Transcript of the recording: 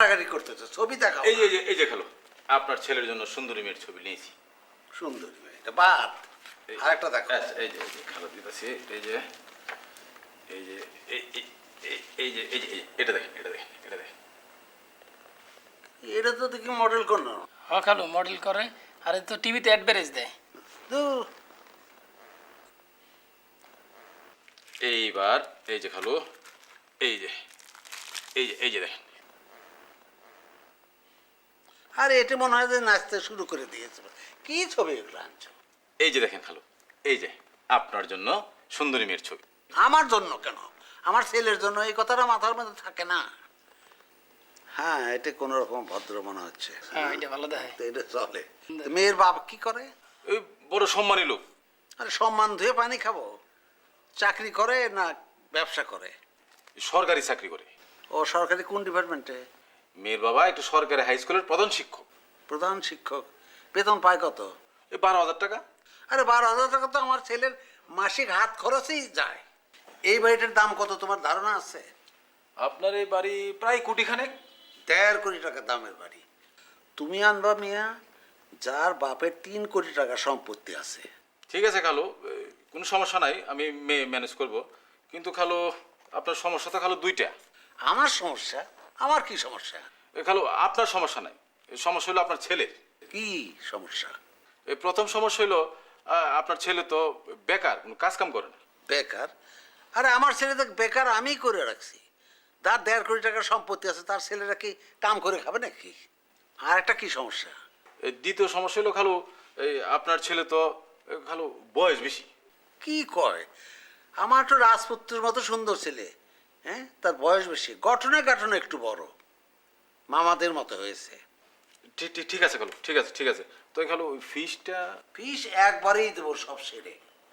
করতেছে ছবি দেখাও এই যে এই যে এই যে খেলো আপনার ছেলের জন্য সুন্দরী মেয়ের ছবি নিয়েছি সুন্দরী মেয়ে, এটা বাদ আরেকটা দেখো আচ্ছা, এই যে এই যে খেলো দিতেছি এই যে এই যে এই এই- এই- এই যে এই যে এটা দেখেন এটা দেখেন এটা দেখেন এটা তো দেখি মডেল কোন হ খালু মডেল করে আর তো টিভিতে অ্যাডভারেজ দেয় দূর এইবার এই যে খালো এই যে এই যে এই যে দেখেন আর এটা মনে হয় যে নাচতে শুরু করে দিয়েছে কি ছবি এগুলো আনছো? এই যে দেখেন খালো এই যে আপনার জন্য সুন্দরী মেয়ের ছবি। আমার জন্য কেন? আমার ছেলের জন্য এই কথাটা মাথার মধ্যে থাকে না। হ্যাঁ এটা কোন রকম ভদ্র মনে হচ্ছে। হ্যাঁ এটা ভালো দেখায়। তো এটা চলে। তো মেয়ের বাপ কি করে? ওই বড় সম্মানী লোক। আরে সম্মান ধুয়ে পানি খাব। চাকরি করে না ব্যবসা করে? সরকারি চাকরি করে। ও সরকারি কোন ডিপার্টমেন্টে? মেয়ের বাবা একটু সরকারি হাই স্কুলের প্রধান শিক্ষক। প্রধান শিক্ষক। বেতন পায় কত? এই বারো হাজার টাকা। আরে বারো হাজার টাকা তো আমার ছেলের মাসিক হাত খরচেই যায়। এই বাড়িটার দাম কত তোমার ধারণা আছে? আপনার এই বাড়ি প্রায় কোটি খানেক দেড় কোটি টাকা দামের বাড়ি। তুমি আনবা মিয়া যার বাপের তিন কোটি টাকা সম্পত্তি আছে। ঠিক আছে খালো কোনো সমস্যা নাই আমি মেয়ে ম্যানেজ করব। কিন্তু খালো আপনার সমস্যা তো খালো দুইটা। আমার সমস্যা? আমার কি সমস্যা? খালো আপনার সমস্যা নাই। সমস্যা হলো আপনার ছেলের। কি সমস্যা? এই প্রথম সমস্যা হলো আপনার ছেলে তো বেকার কোনো কাজ কাম করে না। বেকার? আরে আমার ছেলে তো বেকার আমি করে রাখছি। তার দেড় কোটি টাকার সম্পত্তি আছে তার ছেলেরা কি কাম করে খাবে নাকি? আর একটা কি সমস্যা? দ্বিতীয় সমস্যা হলো খালো এই আপনার ছেলে তো খালো বয়স বেশি। কি কয়? আমার তো রাজপুত্রের মতো সুন্দর ছেলে। হ্যাঁ? তার বয়স বেশি। গঠনে গাঠনে একটু বড়। মামাদের মতো হয়েছে। ঠিক ঠিক ঠিক আছে খালো ঠিক আছে ঠিক আছে। তো খালো ওই ফিসটা ফিস একবারেই দেবো সব সেরে